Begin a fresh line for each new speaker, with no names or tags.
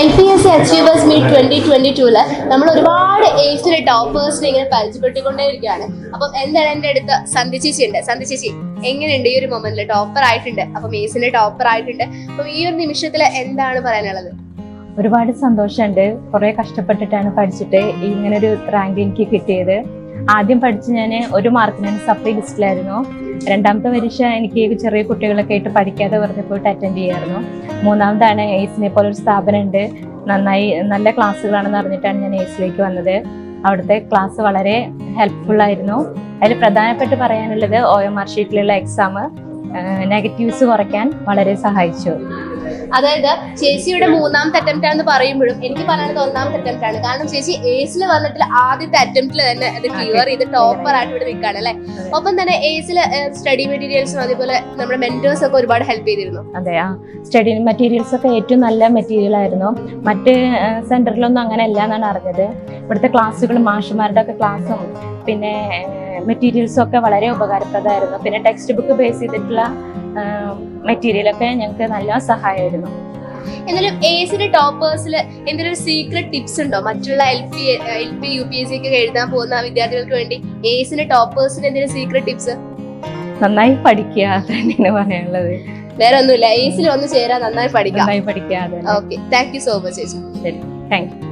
L P S C achievers meet twenty twenty tool നമ്മൾ ഒരുപാട് ഏജിലെ ടോപ്പേഴ്സിനെ ഇങ്ങനെ പരിചയപ്പെട്ടുകൊണ്ടേയിരിക്കുകയാണ് അപ്പം എന്താണ് എന്റെ അടുത്ത് സന്ധി ചേച്ചി ഉണ്ട്. സന്ധി ചേച്ചി എങ്ങനെയുണ്ട് ഈ ഒരു മൊമെന്റിൽ ടോപ്പർ ആയിട്ടുണ്ട്. അപ്പം ഏസിലെ ടോപ്പർ ആയിട്ടുണ്ട്. അപ്പം ഈ ഒരു നിമിഷത്തിൽ എന്താണ് പറയാനുള്ളത്?
ഒരുപാട് സന്തോഷമുണ്ട്. കുറെ കഷ്ടപ്പെട്ടിട്ടാണ് പഠിച്ചിട്ട് ഇങ്ങനെ ഒരു റാങ്ക് എനിക്ക് കിട്ടിയത്. ആദ്യം പഠിച്ച് ഞാൻ ഒരു മാർക്കിനാണ് സപ്ലൈ ലിസ്റ്റിലായിരുന്നു രണ്ടാമത്തെ പരീക്ഷ എനിക്ക് ചെറിയ കുട്ടികളൊക്കെ ആയിട്ട് പഠിക്കാതെ വെറുതെ പോയിട്ട് അറ്റൻഡ് ചെയ്യായിരുന്നു. മൂന്നാമതാണ് എയ്സിനെ പോലെ ഒരു സ്ഥാപനമുണ്ട്. നന്നായി നല്ല ക്ലാസ്സുകളാണെന്ന് അറിഞ്ഞിട്ടാണ് ഞാൻ എയ്സിലേക്ക് വന്നത്. അവിടുത്തെ ക്ലാസ് വളരെ ഹെൽപ്ഫുൾ ആയിരുന്നു. അതിൽ പ്രധാനപ്പെട്ട് പറയാനുള്ളത് ഒ എം ആർ ഷീറ്റിലുള്ള എക്സാം നെഗറ്റീവ്സ് കുറയ്ക്കാൻ വളരെ സഹായിച്ചു.
അതായത് ചേച്ചിയുടെ മൂന്നാമത്തെ അറ്റംപ്റ്റ് ആണെന്ന് പറയുമ്പോഴും എനിക്ക് പറയുന്നത് ഒന്നാമത്തെ അറ്റംപ്റ്റ് ആണ് കാരണം ചേച്ചി ഏസിൽ വന്നിട്ട് ആദ്യത്തെ അറ്റംപ്റ്റിൽ തന്നെ അത് ക്ലിയർ ചെയ്ത് ടോപ്പർ ആയിട്ട് ഇവിടെ നിൽക്കുകയാണ് അല്ലെ? ഒപ്പം തന്നെ ഏസിൽ സ്റ്റഡി മെറ്റീരിയൽസും അതേപോലെ നമ്മുടെ മെന്റേഴ്സ് ഒക്കെ ഒരുപാട് ഹെൽപ്പ് ചെയ്തിരുന്നു.
അതെ ആ. സ്റ്റഡി മെറ്റീരിയൽസ് ഒക്കെ ഏറ്റവും നല്ല മെറ്റീരിയൽ ആയിരുന്നു. മറ്റ് സെന്ററിലൊന്നും അങ്ങനെ അല്ല എന്നാണ് അറിഞ്ഞത്. ഇവിടുത്തെ ക്ലാസ്സുകളും മാഷുമാരുടെ ഒക്കെ ക്ലാസ്സും പിന്നെ മെറ്റീരിയൽസും ഒക്കെ വളരെ ഉപകാരപ്രദമായിരുന്നു. പിന്നെ ടെക്സ്റ്റ് ബുക്ക് ബേസ് ചെയ്തിട്ടുള്ള മെറ്റീരിയലൊക്കെ ഞങ്ങൾക്ക് നല്ല സഹായമായിരുന്നു.
എന്നാലും ഏസിന്റെ ടോപ്പേഴ്സിൽ എന്തെങ്കിലും ഒരു സീക്രട്ട് ടിപ്സ് ഉണ്ടോ? മറ്റുള്ള L P L P U P S C ഒക്കെ എഴുതാൻ പോകുന്ന വിദ്യാർത്ഥികൾക്ക് വേണ്ടി ഏസിന്റെ ടോപ്പേഴ്സിന് എന്തെങ്കിലും സീക്രട്ട് ടിപ്സ്
നന്നായി പഠിക്കുക തന്നെയാണ് പറയാനുള്ളത്.
വേറെ ഒന്നുമില്ല. എസിൽ വന്ന് ചേരാൻ നന്നായി പഠിക്കാം.
നന്നായി പഠിക്കുക.
Okay thank you so much ചേച്ചി.
ശരി. Thank you